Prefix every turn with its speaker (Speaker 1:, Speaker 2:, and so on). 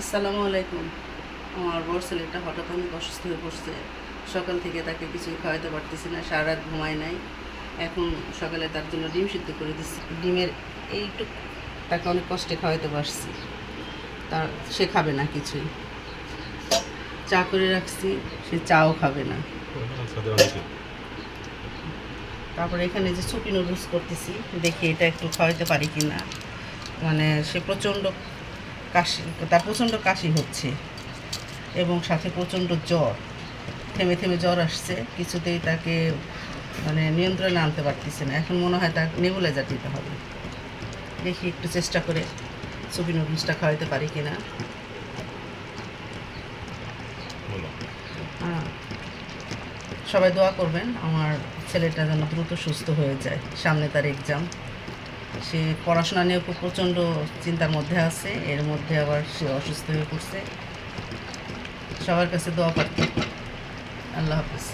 Speaker 1: আসসালামু আলাইকুম। আমার বড় ছেলেটা হঠাৎ অনেক অসুস্থ হয়ে পড়ছে। সকাল থেকে তাকে কিছুই খাওয়াতে পারতেছি না সারা রাত ঘুমায় নাই। এখন সকালে তার জন্য ডিম সিদ্ধ করে দিচ্ছি ডিমের এইটুক তাকে অনেক কষ্টে খাওয়াতে পারছি। তার সে খাবে না কিছুই। চা করে রাখছি, সে চাও খাবে না। তারপরে এখানে যে ছুটি নুডলস করতেছি, দেখি এটা একটু খাওয়াতে পারি কি না মানে সে প্রচণ্ড কাশি তার প্রচণ্ড কাশি হচ্ছে এবং সাথে প্রচণ্ড জ্বর। থেমে থেমে জ্বর আসছে কিছুতেই তাকে মানে নিয়ন্ত্রণে আনতে পারতেছে না। এখন মনে হয় তার নেবুলাইজার দিতে হবে। দেখি একটু চেষ্টা করে সুপি নুডলসটা খাওয়াতে পারি কি না হ্যাঁ। সবাই দোয়া করবেন আমার ছেলেটা যেন দ্রুত সুস্থ হয়ে যায়। সামনে তার এক্সাম সে পড়াশোনা নিয়ে প্রচণ্ড চিন্তার মধ্যে আছে, এর মধ্যে আবার সে অসুস্থ হয়ে পড়ছে। সবার কাছে দোয়া পাঠ আল্লাহ হাফিজ।